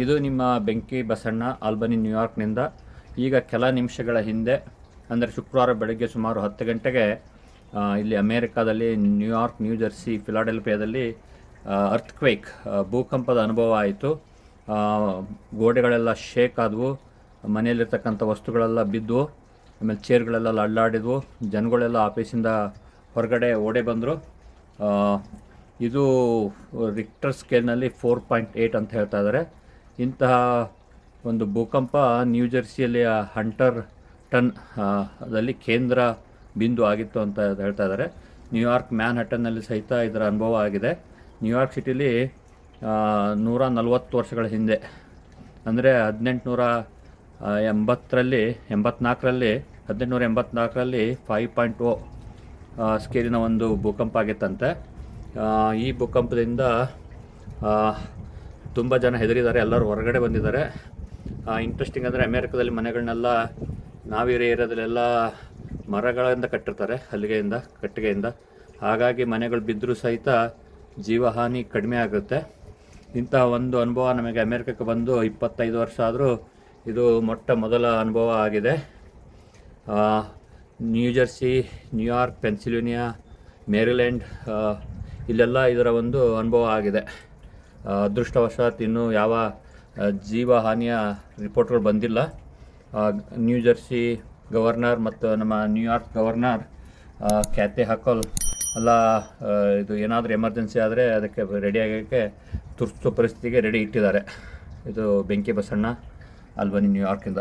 ಇದು ನಿಮ್ಮ ಬೆಂಕಿ ಬಸಣ್ಣ, ಆಲ್ಬನಿ, ನ್ಯೂಯಾರ್ಕ್ನಿಂದ. ಈಗ ಕೆಲ ನಿಮಿಷಗಳ ಹಿಂದೆ, ಅಂದರೆ ಶುಕ್ರವಾರ ಬೆಳಗ್ಗೆ ಸುಮಾರು ಹತ್ತು ಗಂಟೆಗೆ ಇಲ್ಲಿ ಅಮೇರಿಕಾದಲ್ಲಿ, ನ್ಯೂಯಾರ್ಕ್, ನ್ಯೂ ಜರ್ಸಿ, ಫಿಲಾಡೆಲ್ಫಿಯಾದಲ್ಲಿ ಅರ್ಥ್ಕ್ವೇಕ್ ಭೂಕಂಪದ ಅನುಭವ ಆಯಿತು. ಗೋಡೆಗಳೆಲ್ಲ ಶೇಕ್ ಆದವು. ಮನೆಯಲ್ಲಿರ್ತಕ್ಕಂಥ ವಸ್ತುಗಳೆಲ್ಲ ಬಿದ್ದವು ಆಮೇಲೆ ಚೇರ್ಗಳೆಲ್ಲ ಅಲ್ಲಾಡಿದ್ವು ಜನಗಳೆಲ್ಲ ಆಫೀಸಿಂದ ಹೊರಗಡೆ ಓಡೆ ಬಂದರು. ಇದು ರಿಕ್ಟರ್ ಸ್ಕೇಲ್ನಲ್ಲಿ ಫೋರ್ ಪಾಯಿಂಟ್ ಏಯ್ಟ್ ಅಂತ ಹೇಳ್ತಾ ಇದ್ದಾರೆ ಇಂತಹ ಒಂದು ಭೂಕಂಪ ನ್ಯೂ ಜೆರ್ಸಿಯಲ್ಲಿ ಹಂಟರ್ ಟನ್ ದಲ್ಲಿ ಕೇಂದ್ರ ಬಿಂದು ಆಗಿತ್ತು ಅಂತ ಹೇಳ್ತಾ ಇದ್ದಾರೆ ನ್ಯೂಯಾರ್ಕ್ ಮ್ಯಾನ್ ಹಟನ್ನಲ್ಲಿ ಸಹಿತ ಇದರ ಅನುಭವ ಆಗಿದೆ. ನ್ಯೂಯಾರ್ಕ್ ಸಿಟಿಲಿ ನೂರ ನಲವತ್ತು ವರ್ಷಗಳ ಹಿಂದೆ, ಅಂದರೆ ಹದಿನೆಂಟುನೂರ ಎಂಬತ್ತರಲ್ಲಿ, ಎಂಬತ್ನಾಲ್ಕರಲ್ಲಿ, ಹದಿನೆಂಟುನೂರ ಎಂಬತ್ನಾಲ್ಕರಲ್ಲಿ ಫೈವ್ ಪಾಯಿಂಟ್ ಓ ಸ್ಕೇಲಿನ ಒಂದು ಭೂಕಂಪ ಆಗಿತ್ತಂತೆ. ಈ ಭೂಕಂಪದಿಂದ ತುಂಬ ಜನ ಹೆದರಿದ್ದಾರೆ, ಎಲ್ಲರೂ ಹೊರಗಡೆ ಬಂದಿದ್ದಾರೆ. ಇಂಟ್ರೆಸ್ಟಿಂಗ್ ಅಂದರೆ ಅಮೇರಿಕದಲ್ಲಿ ಮನೆಗಳನ್ನೆಲ್ಲ ನಾವಿರೋ ಏರಿಯಾದಲ್ಲೆಲ್ಲ ಮರಗಳಿಂದ ಕಟ್ಟಿರ್ತಾರೆ, ಹಲಿಗೆಯಿಂದ, ಕಟ್ಟಿಗೆಯಿಂದ. ಹಾಗಾಗಿ ಮನೆಗಳು ಬಿದ್ದರೂ ಸಹಿತ ಜೀವಹಾನಿ ಕಡಿಮೆ ಆಗುತ್ತೆ. ಇಂತಹ ಒಂದು ಅನುಭವ ನಮಗೆ ಅಮೇರಿಕಕ್ಕೆ ಬಂದು ಇಪ್ಪತ್ತೈದು ವರ್ಷ ಆದರೂ ಇದು ಮೊಟ್ಟ ಮೊದಲ ಅನುಭವ ಆಗಿದೆ. New Jersey New Jersey New York Pennsylvania Maryland ಇಲ್ಲೆಲ್ಲ ಇದರ ಒಂದು ಅನುಭವ ಆಗಿದೆ. ಅದೃಷ್ಟವಶಾತ್ ಇನ್ನೂ ಯಾವ ಜೀವ ಹಾನಿಯ ರಿಪೋರ್ಟ್ಗಳು ಬಂದಿಲ್ಲ. ನ್ಯೂ ಜರ್ಸಿ ಗವರ್ನರ್ ಮತ್ತು ನಮ್ಮ ನ್ಯೂಯಾರ್ಕ್ ಗವರ್ನರ್ ಕ್ಯಾತೆ ಹಾಕೋಲ್ ಎಲ್ಲ ಇದು ಏನಾದರೂ ಎಮರ್ಜೆನ್ಸಿ ಆದರೆ ಅದಕ್ಕೆ ರೆಡಿ ಆಗೋಕ್ಕೆ ತುರ್ತು ಪರಿಸ್ಥಿತಿಗೆ ರೆಡಿ ಇಟ್ಟಿದ್ದಾರೆ. ಇದು ಬೆಂಕಿ ಬಸಣ್ಣ ಅಲ್ಬನಿ ನ್ಯೂಯಾರ್ಕಿಂದ